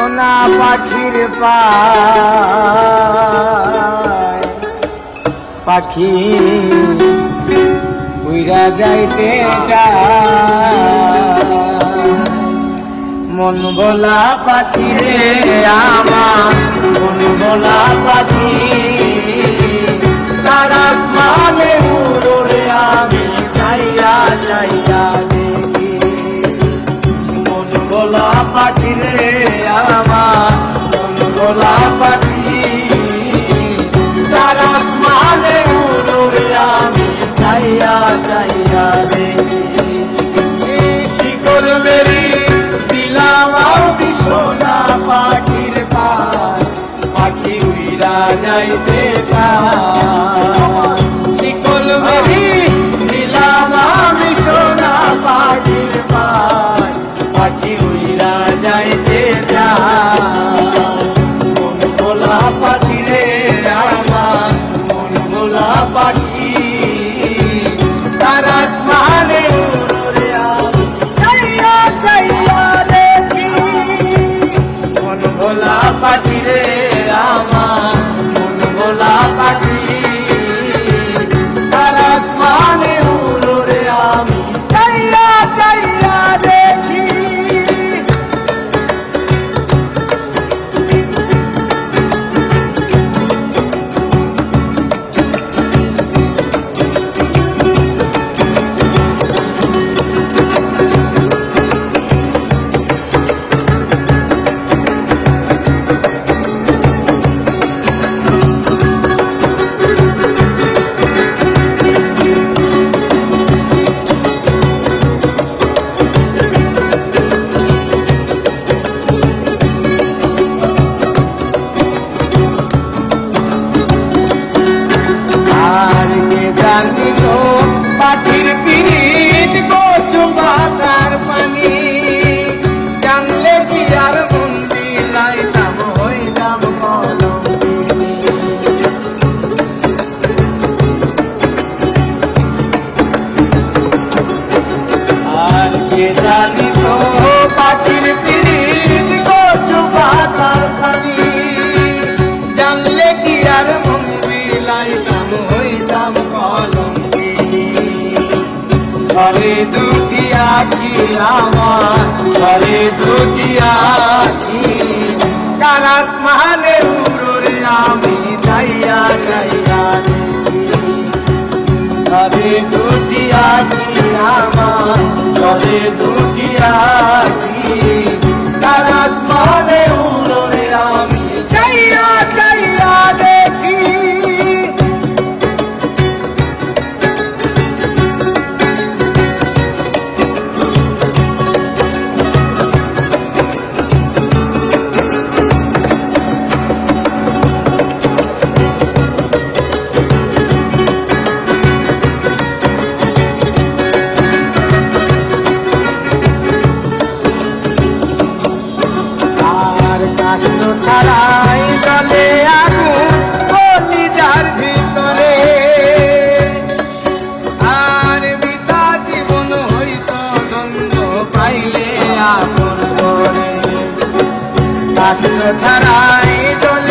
সোনা পাখির পাখি উইরা যাইতে চায়। মন বলা পাখি রে আমার মন বলা পাখি যাইতে চায় কে জানি তো। পাখির পিড়িত জানলে কি আর মন বিলাইতাম হইতাম কলম ঘরে দুটি আঁকি আমার, ঘরে দুটি আঁকি। কারাস মাহানে উড়ে আমি যাইয়া যাইয়া ঘরে দুটি আঁকি করে দুটিয়া বাসন ছাড়াই চলে